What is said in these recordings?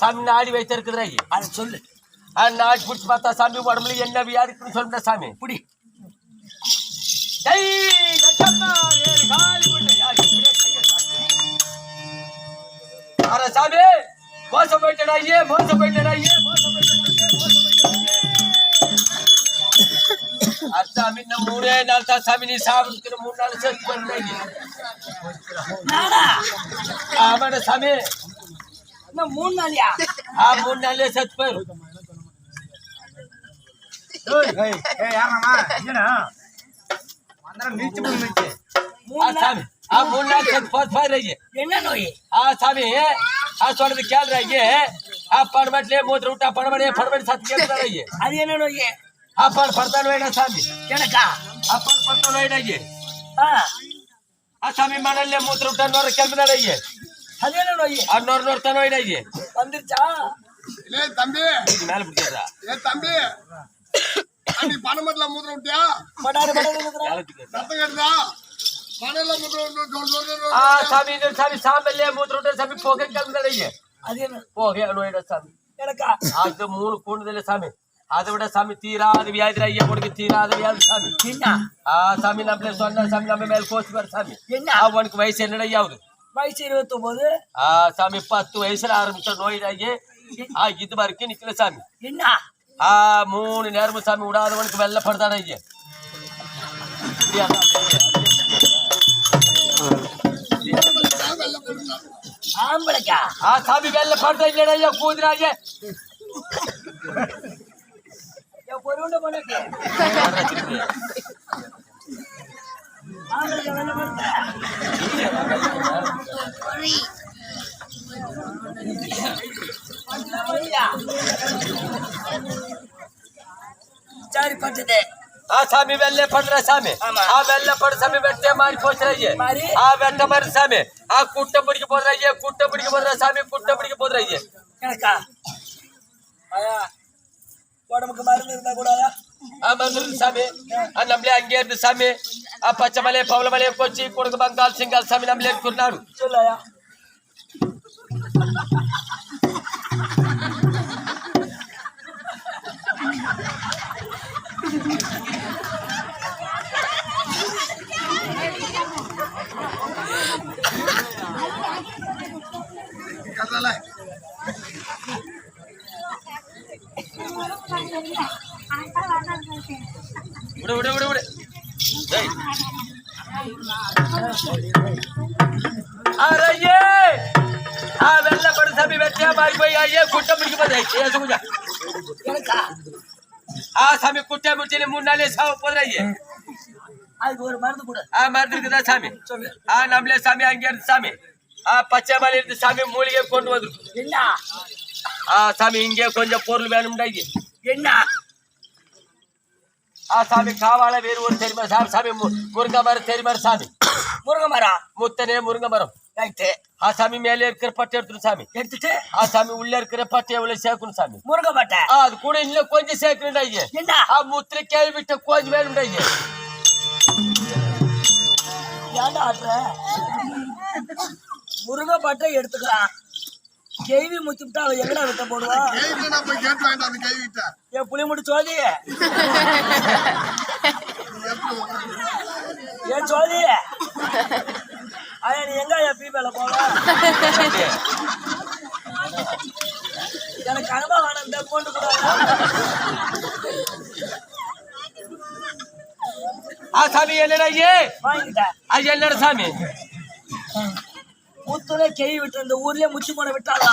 சாமி நாடி வைத்திருக்குதுடா ஐயே அதை சொல்லு. ஆ நாடி பிடிச்சி பார்த்தா சாமி உடம்புல என்ன வியாதிக்குன்னு சொல்லுடா சாமி. புடி. சாமி. அட சாமி மோசம் போயிட்டடா ஐயே மோசம் போயிட்டடா ஐயே மோசம் போயிட்டடா ஐயே மோசம் போயிட்டடா மூணே நாள் தான் சாமி நீ மூணு நாள் செத்து பண்ணி நானா? ஆமாடா சாமி. ના મૂળ ના લ્યા. હા મૂળ ના લે સચ પર. ઓય એ યાર મામા જે ના અંદર મિર્ચ બોલ મિર્ચ મૂળ ના આ મૂળ ના સચ પર ફાઈ રહી છે એના નો એ. આ સામે હે. આ સોડ દે ખ્યાલ રહી છે હે. આ அதான நோய். அறுநூறு நூறு தான் நோய் நாய் வந்துருச்சா? இல்ல தம்பி. மேல பிடிச்சாரா ஏ தம்பி. அடி பணமட்ல மூத்திரம் விட்டியா? படாரு படாரு மூத்திரம். ரத்தம் கட்டுதா பணல மூத்திரம் விட்டு ஆ சாமி இது சாமி சாம்பல்ல மூத்திரம் விட்டு சாமி போக சாமி. எனக்கா? அது மூணு கூண்டுதல சாமி. அதை விட சாமி தீராது வியாதிரா ஐயா வயசு என்னடா வயசு இருபத்தி ஒன்பது சாமி பத்து வயசுல ஆரம்பிச்ச நோய் இது வரைக்கும் நிக்கல சாமி. என்ன? ஆ மூணு நேரமும் சாமி விடாதவனுக்கு வெள்ளப்படுதானே ஆம்பளைக்கா? ஆ சாமி வெள்ள படுறீங்கடா ஐயா கூதுறாங்க பொருண்டு चार पटते हाँ सामी वेल्ले पड़ रहा सामी। हाँ वेल्ले पड़ सामी बैठते हमारी पहुँच रही है। हाँ बैठा हमारे सामी। हाँ कुट्टे पड़ी के बोल रही है कुट्टे पड़ी के बोल रहा सामी कुट्टे पड़ी के बोल रही है। क्या कहा? आया। वाड़ा मुख मारने का गुड़ा आया। ஆமா சாமி நம்மளே அங்கே இருந்து சாமி பச்சை மலை பவள மலை கொச்சி குடுக்கு பங்கால் சிங்கால் சாமி நம்மளே குருநாடு Thank you. விடு விடு விடு விடு. அரே ஆ வெள்ள படு சபி வெச்சா மாறி போய் ஐயே குட்டை பிடிக்க போதே. ஏசு குஞ்சா ஆ சாமி குட்டை பிடிச்சில மூணு நாளே சாவ ஒரு மருந்து கூட. ஆ மருந்து இருக்குதா நம்மளே சாமி அங்கே இருந்து சாமி. ஆ பச்சை மலை இருந்து சாமி மூலிகை கொண்டு வந்து என்ன? சாமி இங்கே கொஞ்சம் பொருள் வேணும்டா என்ன? ஆ சாமி காவால வேறு ஒரு தெரியுமா சாமி சாமி முருங்கை மரம் தெரியுமா சாமி. முருங்கை மரம் முத்தனே முருங்கை மரம் ரைட்டு. ஆ சாமி மேலே இருக்கிற பட்டை எடுத்துடும் சாமி. எடுத்துட்டு? ஆ சாமி உள்ள இருக்கிற பட்டை எவ்வளவு சேர்க்கணும் சாமி? முருங்க பட்டை? ஆ அது கூட இன்னும் கொஞ்சம் சேர்க்கணும்டா என்ன? ஆ முத்திர கேள்விட்ட கொஞ்சம் வேணும்டா ஐயா ஏன்டா பட்டை எடுத்துக்கலாம். கேவி முத்திட்டா அவன் எங்கடா விட்ட போடுவா? கேவி நான் போய் கேட் வாங்கிட்டு கேவி கிட்ட ஏ புளி முடி சோதி ஏ சோதி ஐயா நீ எங்க ஐயா பீபேல போவ? எனக்கு அனுபவம் வேணும் இந்த போட்டு கூட. ஆ சாமி என்னடா ஐயே வாங்கிட்டேன். ஐயா என்னடா சாமி? துணை கெய் விட்டு இந்த ஊர்லயே முச்சு போன விட்டாளா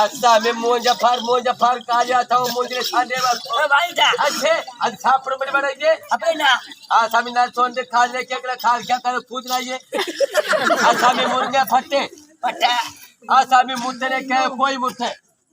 அஸ்தா மே மோஞ்ச பார் மோஞ்ச பார் காஜா தவ மோஞ்சில சாண்டே வா வாயிடா अच्छे அது சாப்பிட படி படி ये அப்பே ना आ सामी ना सोन दे खा ले क्या करे खा क्या करे पूछ ना ये आ सामी मुर्गे फटे फटे आ सामी मुद्दे ने कहे कोई मुद्दे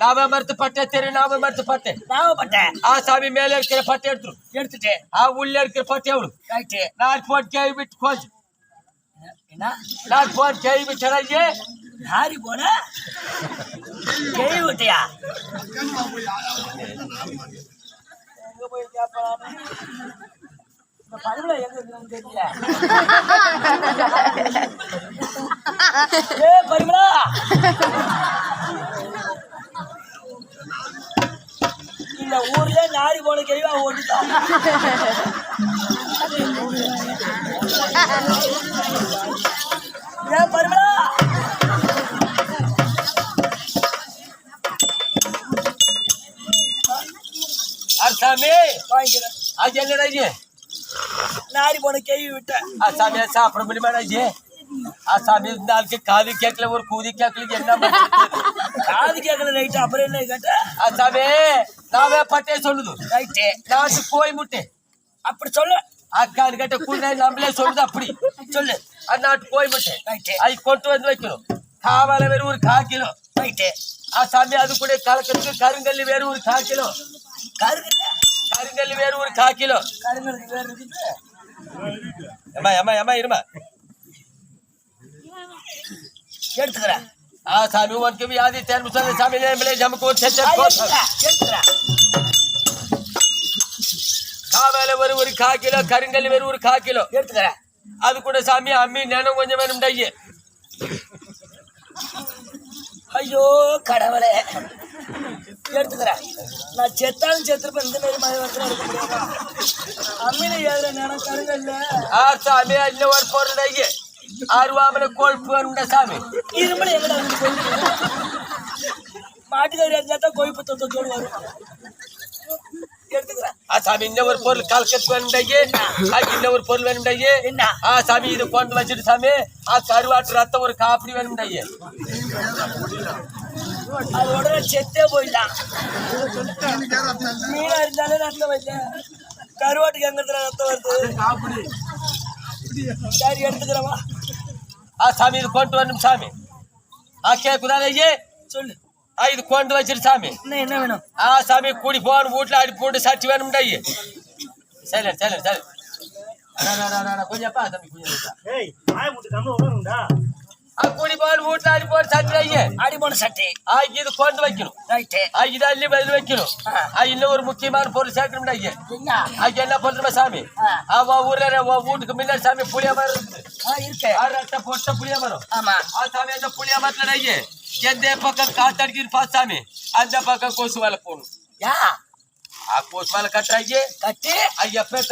நாம மறுத்து பட்டை தெரியும் நாம மறுத்து பட்டை நாகப்பட்டேன் ஆ சாமி மேல இருக்கிற பட்டை எடுத்துரும் எடுத்துட்டு. ஆ உள்ள இருக்கிற பட்டை எவ்வளவு? ரைட்டு நான் போன் கேள்வி விட்டு கொஞ்சம் என்ன? நான் போன் கேள்வி விட்டுறாங்க நாரி போன? கேள்வி விட்டியா? எங்க போய் கேட்பானு இந்த பருவல எங்க இருக்குன்னு தெரியல ஏ பரிமளா இந்த ஊர்ல நாரி போன கேள்வி அவன் ஓட்டுட்டான் ஏ பரிமளா ஆ சாமி வாங்கிக்கிறேன் அது என்னடா இது நாரி போன கேள்வி விட்டேன் ஆ சாமி சாப்பிட முடியுமாடா இது ஆ சாமி இந்த ஆளுக்கு காது கேட்கல ஒரு கூதி கேட்கல என்ன பண்றது? காது கேட்கல ரைட்டு அப்புறம் என்ன கேட்ட ஆ சாமி நாவே பட்டே சொல்லுது ரைட்டு நான் கோய் முட்டை அப்படி சொல்லு அக்காடு கட்ட கூட நம்மளே சொல்லுது அப்படி சொல்லு அது நாட்டு கோய் முட்டை ரைட்டு அது கொண்டு வந்து வைக்கணும் காவால வேறு ஒரு கா கிலோ ரைட்டு ஆ சாமி அது கூட கலக்கிறதுக்கு கருங்கல்லி வேறு ஒரு கா கிலோ கருங்கல்ல கருங்கல்லி வேறு ஒரு கா கிலோ கருங்கலுக்கு வேறு இருக்குது ஏமா ஏமா ஏமா இருமா எடுத்துக்கிறேன் ಆ ಸ್ವಾಮಿ ಒಂದ್ ಕಿವಿ ಯಾವ್ದು ತೇರ್ ಮುಸಲ ಸ್ವಾಮಿ ಮೇಲೆ ಜಮಕು ஆ, எடுத்துக்கிறேன் எடுத்துக்கிறேன் காவால ஒரு ஒரு கா கிலோ கருங்கல் வேறு ஒரு கா கிலோ எடுத்துக்கிறேன் அது கூட சாமி அம்மி நேனம் கொஞ்சம் வேணும் டையே ஐயோ கடவுளே எடுத்துக்கிறேன் நான் செத்தாலும் செத்துருப்பேன் இந்த மாதிரி மழை வந்து எடுக்க முடியாதா அம்மியில ஏதுற நேரம் கருங்கல்ல ஆ சாமி இன்னும் ஒரு பொருள் டையே ஆறுவாமல கொழுப்பு வேணும்டா சாமி இருமலை எங்கடா மாட்டுக்கறி இருந்தா தான் கொழுப்பு தொத்தோடு வரும் எடுத்துக்கிறேன் ஆ சாமி இன்னும் ஒரு பொருள் கலக்கத்து வேணும் டையே ஆ இன்னும் ஒரு பொருள் வேணும் டையே என்ன ஆ சாமி இது கொண்டு வச்சுட்டு சாமி ஆ கருவாட்டு ரத்தம் ஒரு காப்படி வேணும் டையே அது உடனே செத்தே போயிட்டான் மீனா இருந்தாலே ரத்தம் வைக்க கருவாட்டுக்கு எங்க ரத்தம் வருது சரி எடுத்துக்கிறவா ஆ சாமி இது கொண்டு வரணும் சாமி. ஆ கேக்குதா ஐயே சொல்லு. ஆ இது கொண்டு வச்சிரு சாமி. என்ன வேணும்? ஆ சாமி கூடி போன வீட்டுல அடி போட்டு சட்டி வேணும்டா ஐயே சரி சரி சரி. அடா, அடா, அடா, அடா, கொஞ்சம் பா தம்பி கொஞ்சம் கூடி போன வீட்டுல அடி போன சட்டைங்க அடி போன சட்டை. ஆகி இது கொண்டு வைக்கணும். ரைட்டு. ஆகி இதை அள்ளி பதில் வைக்கணும். இன்னும் ஒரு முக்கியமான பொருள் சேர்க்கணும் ஐயா ஆகி என்ன பண்றோம் சாமி? அவ ஊர்ல வீட்டுக்கு முன்னாடி சாமி புளிய மரம் இருக்கு. அரை பொட்ட புளிய மரம். ஆமா. சாமி அந்த புளிய மரத்துல ஐயா எந்த பக்கம் காத்தடிக்கிற பா சாமி. அந்த பக்கம் கொசு வேலை போகணும் யா? ஆ கொசு வேலை கட்டுறாங்க கட்டி? ஐயா எப்ப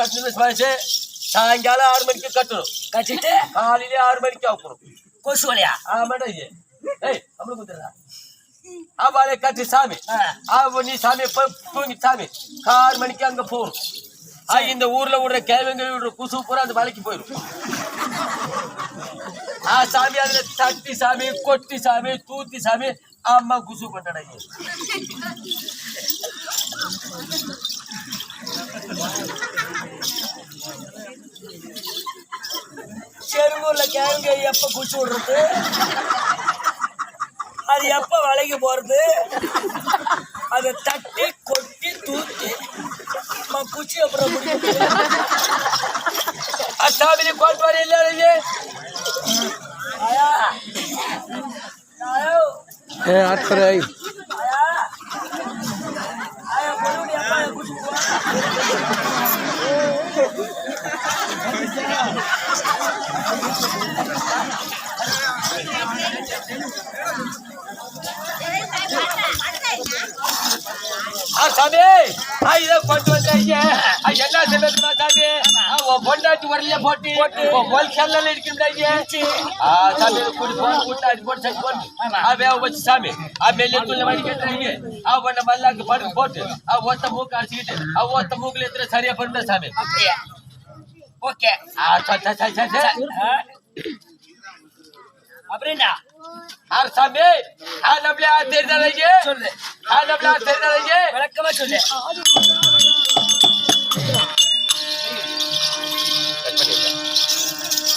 சாயங்காலம் ஆறு மணிக்கு கட்டணும். கட்டிட்டு? காலையிலே ஆறு மணிக்கு ஆகணும். கொசு வலையா ஆமாடா இது. ஏய் நம்மளுக்கு வந்துடுறா அவளை கட்டி சாமி. அவ நீ சாமி தூங்கி சாமி. ஆறு மணிக்கு அங்க போகணும். இந்த ஊர்ல விடுற கேவங்க விடுற குசு பூரா அந்த வலைக்கு போயிடும். ஆ சாமி அதுல தட்டி சாமி கொட்டி சாமி தூத்தி சாமி அம்மா குசு கொண்டாடாங்க Thank செருங்கூர்ல கேளுங்க எப்ப குச்சி விடுறது? அது எப்ப விலைக்கு போறது? அதை தட்டி கொட்டி தூக்கி குச்சி அப்புறம் அசாமி கோட்பாடு இல்ல ஏ ஆட்கரை Thank you. சாமி. இதை போட்டு வந்தாங்க என்ன சொல்லுமா சாமி? பொண்டாட்டி உடனே போட்டு வல்கல்ல இருக்கிறாங்க சாமி கூட்டி போட்டு கூட்டாடி போட்டு சரி போட்டு வேக வச்சு சாமி. மேலே துள்ள வழி கேட்டுறாங்க அவன் மல்லாக்கு படுத்து போட்டு ஒத்த மூக்கு அடிச்சுக்கிட்டு ஒத்த மூக்கில் எத்தனை சரியா பண்ணல சாமி? ஓகே. அப்படின்னா அரசாமி ஆனப்ளே தெரிந்தாலே சொல்லு. ஆனப்ளே தெரிந்தாலே விளக்கமா சொல்லு.